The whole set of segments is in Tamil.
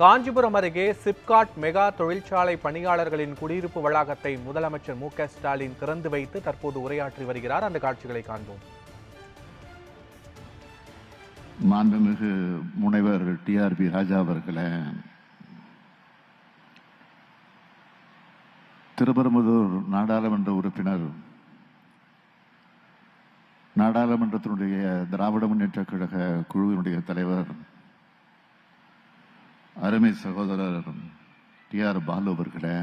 காஞ்சிபுரம் அருகே சிப்காட் மெகா தொழிற்சாலை பணியாளர்களின் குடியிருப்பு வளாகத்தை முதலமைச்சர் மு க ஸ்டாலின் திறந்து வைத்து தற்போது உரையாற்றி வருகிறார். அந்த காட்சிகளை காண்போம். மாண்புமிகு முனைவர் டிஆர்பி ராஜா அவர்களே திருப்பரம்புதூர் நாடாளுமன்ற உறுப்பினர் நாடாளுமன்றத்தினுடைய திராவிட முன்னேற்ற கழக குழுவினுடைய தலைவர் அருமை சகோதரர் டி ஆர் பாலு அவர்களே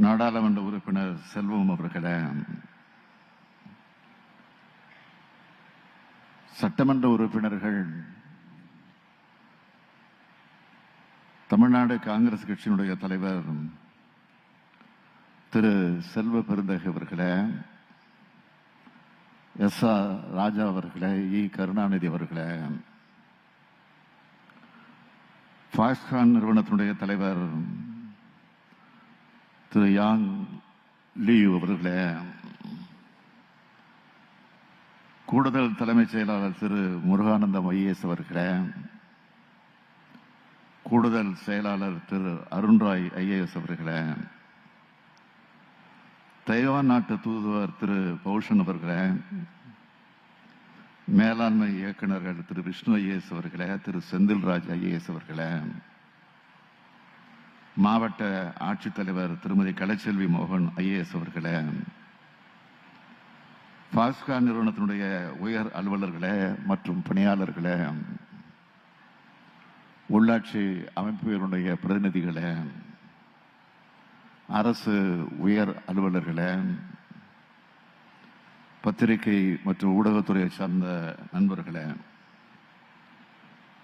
நாடாளுமன்ற உறுப்பினர் செல்வம் அவர்களே சட்டமன்ற உறுப்பினர்கள் தமிழ்நாடு காங்கிரஸ் கட்சியினுடைய தலைவர் திரு செல்வ பெருந்தகை அவர்களே எஸ் ஆர் ராஜா அவர்களே இ கருணாநிதி அவர்களே ஃபாஸ்கான் நிறுவனத்தினுடைய தலைவர் திரு யாங் லீவ் அவர்களே கூடுதல் தலைமைச் செயலாளர் திரு முருகானந்தம் ஐஏஎஸ் அவர்களே கூடுதல் செயலாளர் திரு அருண்ராய் ஐஏஎஸ் அவர்களே தைவான் நாட்டு தூதுவர் திரு பௌஷன் அவர்களே மேலாண்மை இயக்குநர்கள் திரு விஷ்ணு ஐஏஎஸ் அவர்களே திரு செந்தில்ராஜ் ஐஏஎஸ் அவர்களே மாவட்ட ஆட்சித்தலைவர் திருமதி கலைச்செல்வி மோகன் ஐஏஎஸ் அவர்களே பாஸ்கா நிறுவனத்தினுடைய உயர் அலுவலர்களே மற்றும் பணியாளர்களே உள்ளாட்சி அமைப்புகளுடைய பிரதிநிதிகளே அரசு உயர் அலுவலர்களே பத்திரிகை மற்றும் ஊடகத்துறையை சார்ந்த நண்பர்களே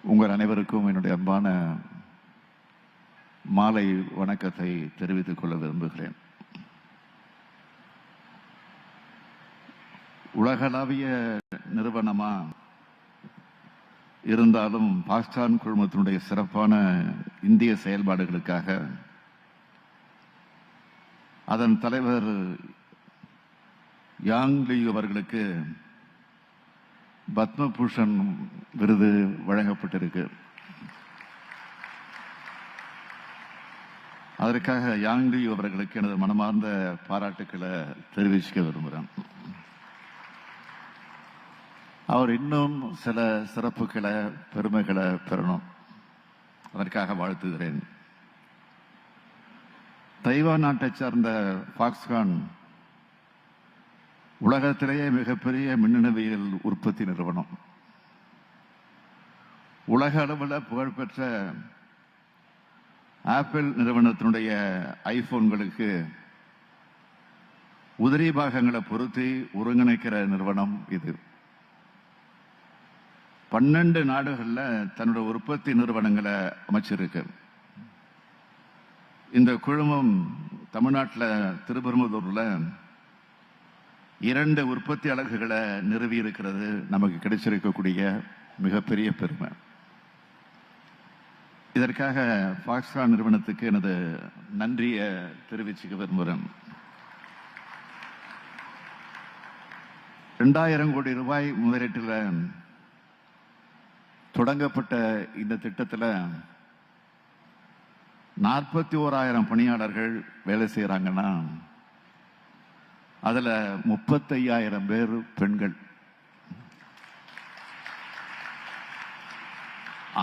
உங்கள் அனைவருக்கும் என்னுடைய அன்பான மாலை வணக்கத்தை தெரிவித்துக் கொள்ள விரும்புகிறேன். உலகளாவிய நிறுவனமா இருந்தாலும் பாஸ்டான் குழுமத்தினுடைய சிறப்பான இந்திய செயல்பாடுகளுக்காக அதன் தலைவர் யாங் லீ அவர்களுக்கு பத்மபூஷன் விருது வழங்கப்பட்டிருக்கு. அதற்காக யாங் லீ அவர்களுக்கு எனது மனமார்ந்த பாராட்டுக்களை தெரிவிச்சுக்க விரும்புகிறேன். அவர் இன்னும் சில சிறப்புகளை பெருமைகளை பெறணும். அதற்காக வாழ்த்துகிறேன். தைவான் நாட்டைச் சார்ந்த பாக்ஸ்கான் உலகத்திலேயே மிகப்பெரிய மின்னணுவியல் உற்பத்தி நிறுவனம். உலக அளவில் புகழ்பெற்ற ஆப்பிள் நிறுவனத்தினுடைய ஐபோன்களுக்கு உதிரி பாகங்களை பொருத்தி ஒருங்கிணைக்கிற நிறுவனம் இது. பன்னெண்டு நாடுகளில் தன்னோட உற்பத்தி நிறுவனங்களை அமைச்சிருக்கு. இந்த குழுமம் தமிழ்நாட்டில் திருப்பெரும்புதூர்ல இரண்டு உற்பத்தி அலகுகளை நிறுவி இருக்கிறது நமக்கு கிடைச்சிருக்கக்கூடிய மிகப்பெரிய பெருமை. இதற்காக பாக்ஸ்கான் நிறுவனத்துக்கு எனது நன்றியை தெரிவிச்சுக்க விரும்புகிறேன். ரெண்டாயிரம் கோடி ரூபாய் முதலீட்டில் தொடங்கப்பட்ட இந்த திட்டத்தில் நாற்பத்தி ஓராயிரம் பணியாளர்கள் வேலை செய்கிறாங்கன்னா அதில் முப்பத்தையாயிரம் பேர் பெண்கள்.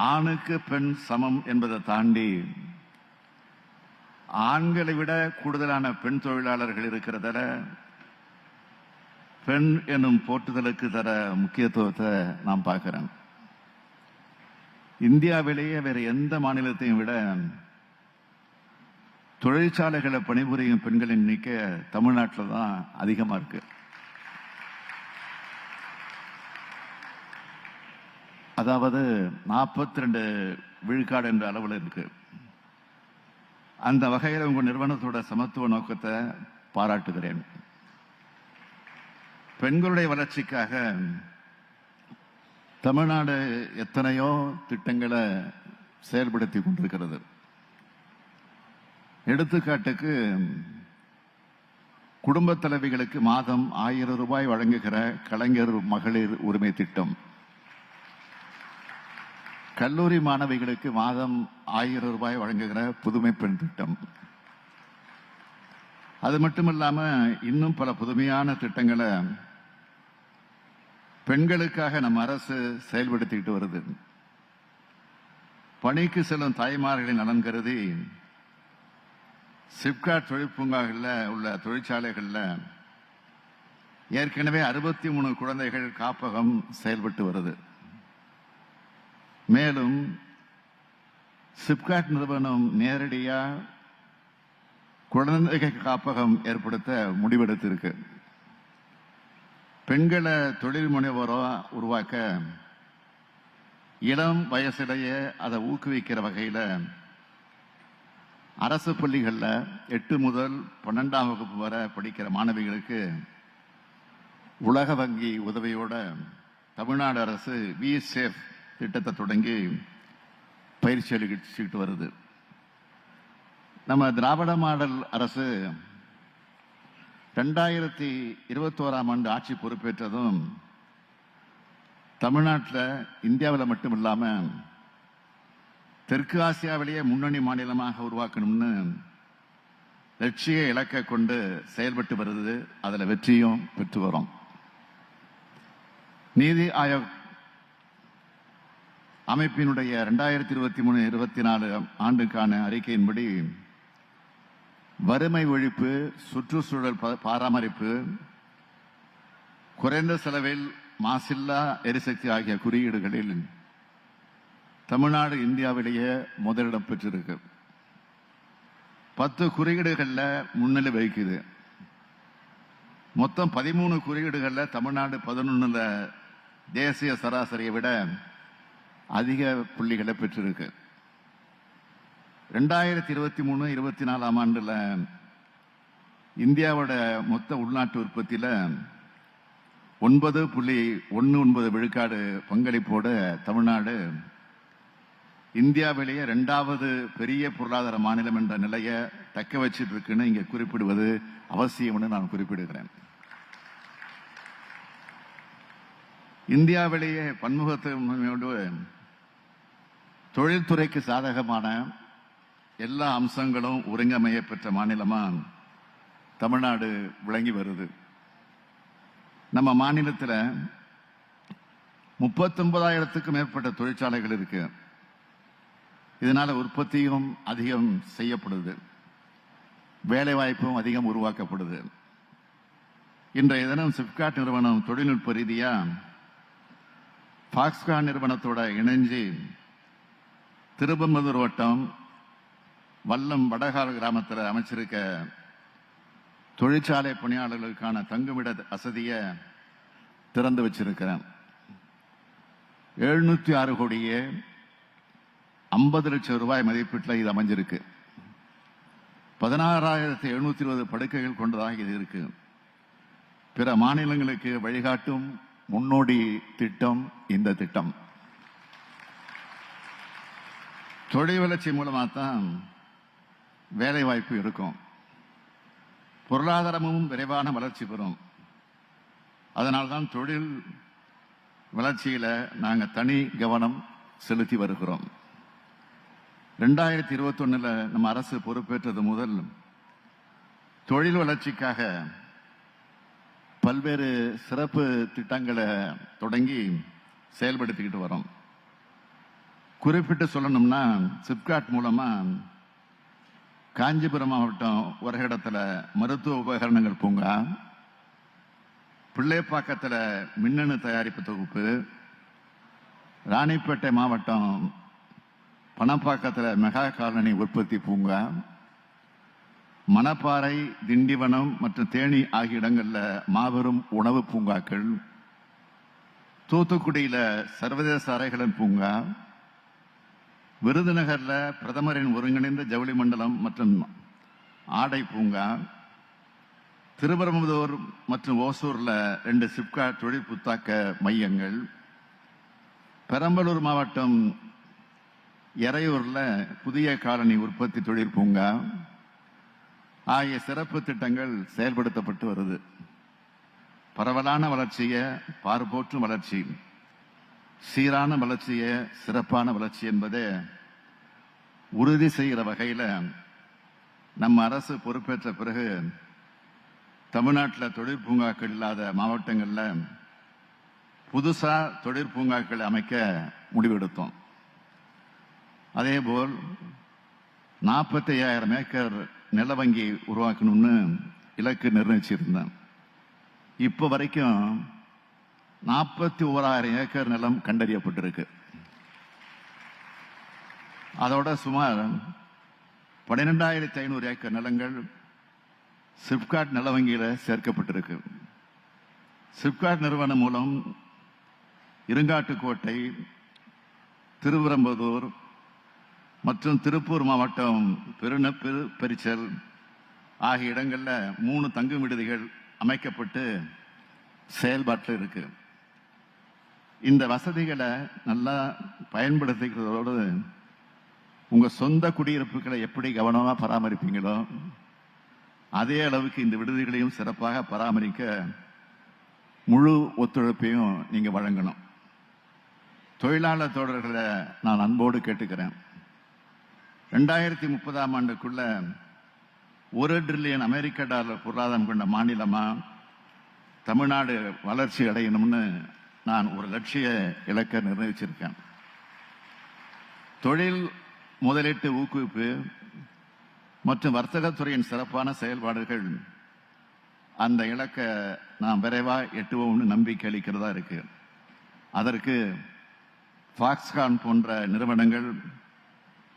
ஆணுக்கு பெண் சமம் என்பதை தாண்டி ஆண்களை விட கூடுதலான பெண் தொழிலாளர்கள் இருக்கிறதால பெண் எனும் போற்றுதலுக்கு தர முக்கியத்துவத்தை நான் பார்க்கிறேன் இந்தியாவிலேயே வேற எந்த மாநிலத்தையும் விட தொழிற்சாலைகளை பணிபுரியும் பெண்களின் எண்ணிக்கை தமிழ்நாட்டில் தான் அதிகமாக இருக்கு. அதாவது நாற்பத்தி ரெண்டு விழுக்காடு என்ற அளவில் இருக்கு. அந்த வகையில் உங்கள் நிறுவனத்தோட சமத்துவ நோக்கத்தை பாராட்டுகிறேன். பெண்களுடைய வளர்ச்சிக்காக தமிழ்நாடு எத்தனையோ திட்டங்களை செயல்படுத்தி கொண்டிருக்கிறது. எடுத்துக்காட்டுக்கு குடும்ப தலைவிகளுக்கு மாதம் ஆயிரம் ரூபாய் வழங்குகிற கலைஞர் மகளிர் உரிமை திட்டம். கல்லூரி மாணவிகளுக்கு மாதம் ஆயிரம் ரூபாய் வழங்குகிற புதுமை பெண் திட்டம். அது மட்டும் இல்லாமல் இன்னும் பல புதுமையான திட்டங்களை பெண்களுக்காக நம்ம அரசு செயல்படுத்திட்டு வருது. பணிக்கு செல்லும் தாய்மார்களின் நலன் கருதி சிப்காட் தொழிற்பூங்காகளில் உள்ள தொழிற்சாலைகளில் ஏற்கனவே அறுபத்தி மூணு குழந்தைகள் காப்பகம் செயல்பட்டு வருது. மேலும் சிப்காட் நிறுவனம் நேரடியா குழந்தைகள் காப்பகம் ஏற்படுத்த முடிவெடுத்திருக்கு. பெண்களை தொழில் முனைவோரா உருவாக்க இளம் வயசிலேயே அதை ஊக்குவிக்கிற வகையில் அரசு பள்ளிகளில் எட்டு முதல் பன்னெண்டாம் வகுப்பு வரை படிக்கிற மாணவிகளுக்கு உலக வங்கி உதவியோட தமிழ்நாடு அரசு விஎஸ்எஃப் திட்டத்தை தொடங்கி பயிற்சி அளிச்சுக்கிட்டு வருது. நம்ம திராவிட மாடல் அரசு ரெண்டாயிரத்தி இருபத்தோராம் ஆண்டு ஆட்சி பொறுப்பேற்றதும் தமிழ்நாட்டில் இந்தியாவில் மட்டும் இல்லாமல் தெற்கு ஆசியாவிலேயே முன்னணி மாநிலமாக உருவாக்கணும்னு லட்சிய இலக்கை கொண்டு செயல்பட்டு வருது. அதில் வெற்றியும் பெற்று வரும். நீதி ஆயோக் அமைப்பினுடைய ரெண்டாயிரத்தி இருபத்தி மூணு இருபத்தி நாலு ஆண்டுக்கான அறிக்கையின்படி வறுமை ஒழிப்பு சுற்றுச்சூழல் ப- பராமரிப்பு குறைந்த செலவில் மாசில்லா எரிசக்தி ஆகிய குறியீடுகளில் தமிழ்நாடு இந்தியாவிலேயே முதலிடம் பெற்றிருக்கு. பத்து குறியீடுகளில் முன்னிலை வகிக்குது. மொத்தம் பதிமூணு குறியீடுகளில் தமிழ்நாடு பதினொன்றில் தேசிய சராசரியை விட அதிக புள்ளிகளை பெற்றிருக்கு. ரெண்டாயிரத்தி இருபத்தி மூணு இருபத்தி நாலாம் ஆண்டில் இந்தியாவோட மொத்த உள்நாட்டு உற்பத்தியில் ஒன்பது புள்ளி ஒன்று ஒன்பது விழுக்காடு பங்களிப்போடு தமிழ்நாடு இந்தியாவிலேயே ரெண்டாவது பெரிய பொருளாதார மாநிலம் என்ற நிலையை தக்க வச்சிட்டு இருக்குன்னு இங்கே குறிப்பிடுவது அவசியம்னு நான் குறிப்பிடுகிறேன். இந்தியாவிலேயே பன்முகத்தன்மையோடு தொழில்துறைக்கு சாதகமான எல்லா அம்சங்களும் ஒருங்கமைய பெற்ற மாநிலமாக தமிழ்நாடு விளங்கி வருது. நம்ம மாநிலத்தில் முப்பத்தொன்பதாயிரத்துக்கும் மேற்பட்ட தொழிற்சாலைகள் இருக்குது இதனால உற்பத்தியும் அதிகம் செய்யப்படுது. வேலை வாய்ப்பும் அதிகம் உருவாக்கப்படுது. இன்றைய தினம் சிப்காட் நிறுவனம் தொழில்நுட்ப ரீதியா பாக்ஸ்கான் நிறுவனத்தோட இணைஞ்சு திருப்பமதூர் வட்டம் வல்லம் வடகால் கிராமத்தில் அமைச்சிருக்க தொழிற்சாலை பணியாளர்களுக்கான தங்குமிட வசதியை திறந்து வச்சிருக்கிறேன். எழுநூத்தி ஆறு கோடியே ஐம்பது லட்சம் ரூபாய் மதிப்பீட்டில் இது அமைஞ்சிருக்கு. பதினாறாயிரத்தி எழுநூத்தி இருபது படுக்கைகள் கொண்டதாக இது இருக்கு. பிற மாநிலங்களுக்கு வழிகாட்டும் முன்னோடி திட்டம் இந்த திட்டம். தொழில் வளர்ச்சி மூலமாக தான் வேலை வாய்ப்பு இருக்கும். பொருளாதாரமும் விரைவான வளர்ச்சி பெறும். அதனால்தான் தொழில் வளர்ச்சியில் நாங்கள் தனி கவனம் செலுத்தி வருகிறோம். ரெண்டாயிரத்தி இருபத்தொன்னில் நம்ம அரசு பொறுப்பேற்றது முதல் தொழில் வளர்ச்சிக்காக பல்வேறு சிறப்பு திட்டங்களை தொடங்கி செயல்படுத்திக்கிட்டு வரோம். குறிப்பிட்டு சொல்லணும்னா சிப்காட் மூலமாக காஞ்சிபுரம் மாவட்டம் ஒரு இடத்துல மருத்துவ உபகரணங்கள் பூங்கா பிள்ளைப்பாக்கத்தில் மின்னணு தயாரிப்பு தொகுப்பு ராணிப்பேட்டை மாவட்டம் பணப்பாக்கத்தில் மெகா காலனி உற்பத்தி பூங்கா மணப்பாறை திண்டிவனம் மற்றும் தேனி ஆகிய இடங்களில் மாபெரும் உணவு பூங்காக்கள் தூத்துக்குடியில் சர்வதேச அறைகளின் பூங்கா விருதுநகரில் பிரதமரின் ஒருங்கிணைந்த ஜவுளி மண்டலம் மற்றும் ஆடை பூங்கா திருப்பரம்புதூர் மற்றும் ஓசூரில் ரெண்டு சிப்கா தொழில் புத்தாக்க மையங்கள் பெரம்பலூர் மாவட்டம் எறையூரில் புதிய காலனி உற்பத்தி தொழில் பூங்கா. ஆகிய சிறப்பு திட்டங்கள் செயல்படுத்தப்பட்டு வருது. பரவலான வளர்ச்சியை பார்ப்போற்றும் வளர்ச்சி. சீரான வளர்ச்சியை சிறப்பான வளர்ச்சி என்பதை உறுதி செய்கிற வகையில் நம்ம அரசு பொறுப்பேற்ற பிறகு தமிழ்நாட்டில் தொழிற்பூங்காக்கள் இல்லாத மாவட்டங்களில் புதுசாக தொழிற்பூங்காக்களை அமைக்க முடிவெடுத்தோம். அதேபோல் நாற்பத்தி ஐயாயிரம் ஏக்கர் நில வங்கி உருவாக்கணும்னு இலக்கு நிர்ணயிச்சிருந்தேன். இப்போ வரைக்கும் நாற்பத்தி ஓராயிரம் ஏக்கர் நிலம் கண்டறியப்பட்டிருக்கு. அதோட சுமார் பன்னிரெண்டாயிரத்தி ஐநூறு ஏக்கர் நிலங்கள் சிப்காட் நில வங்கியில் சேர்க்கப்பட்டிருக்கு. சிப்காட் நிறுவனம் மூலம் இருங்காட்டுக்கோட்டை திருவிரம்பதூர் மற்றும் திருப்பூர் மாவட்டம் பெருந பெரு பெரிச்சல் ஆகிய இடங்களில் மூணு தங்கும் விடுதிகள் அமைக்கப்பட்டு செயல்பாட்டில் இருக்கு. இந்த வசதிகளை நல்லா பயன்படுத்திக்கிறதோடு உங்கள் சொந்த குடியிருப்புகளை எப்படி கவனமாக பராமரிப்பீங்களோ அதே அளவுக்கு இந்த விடுதிகளையும் சிறப்பாக பராமரிக்க முழு ஒத்துழைப்பையும் நீங்கள் வழங்கணும். தொழிலாளர் தோழர்களை நான் அன்போடு கேட்டுக்கிறேன். ரெண்டாயிரத்தி முப்பதாம் ஆண்டுக்குள்ள ஒரு ட்ரில்லியன் அமெரிக்க டாலர் பொருளாதாரம் கொண்ட மாநிலமா தமிழ்நாடு வளர்ச்சி அடையணும்னு நான் ஒரு லட்சிய இலக்கை நிர்ணயிச்சிருக்கேன். தொழில் முதலீட்டு ஊக்குவிப்பு மற்றும் வர்த்தகத்துறையின் சிறப்பான செயல்பாடுகள் அந்த இலக்கை நாம் விரைவாக எட்டுவோம்னு நம்பிக்கை அளிக்கிறதா இருக்கு. அதற்கு ஃபாக்ஸ்கான் போன்ற நிறுவனங்கள்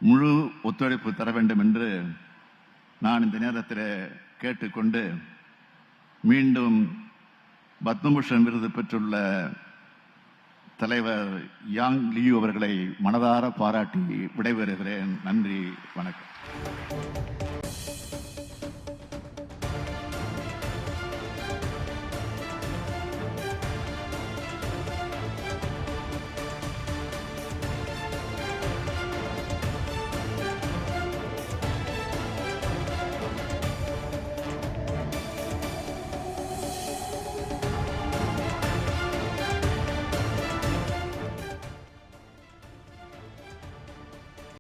முழு ஒத்துழைப்பு தர வேண்டும் என்று நான் இந்த நேரத்தில் கேட்டுக்கொண்டு மீண்டும் பத்மபூஷன் விருது பெற்றுள்ள தலைவர் யாங் லியூ அவர்களை மனதார பாராட்டி விடைபெறுகிறேன். நன்றி வணக்கம்.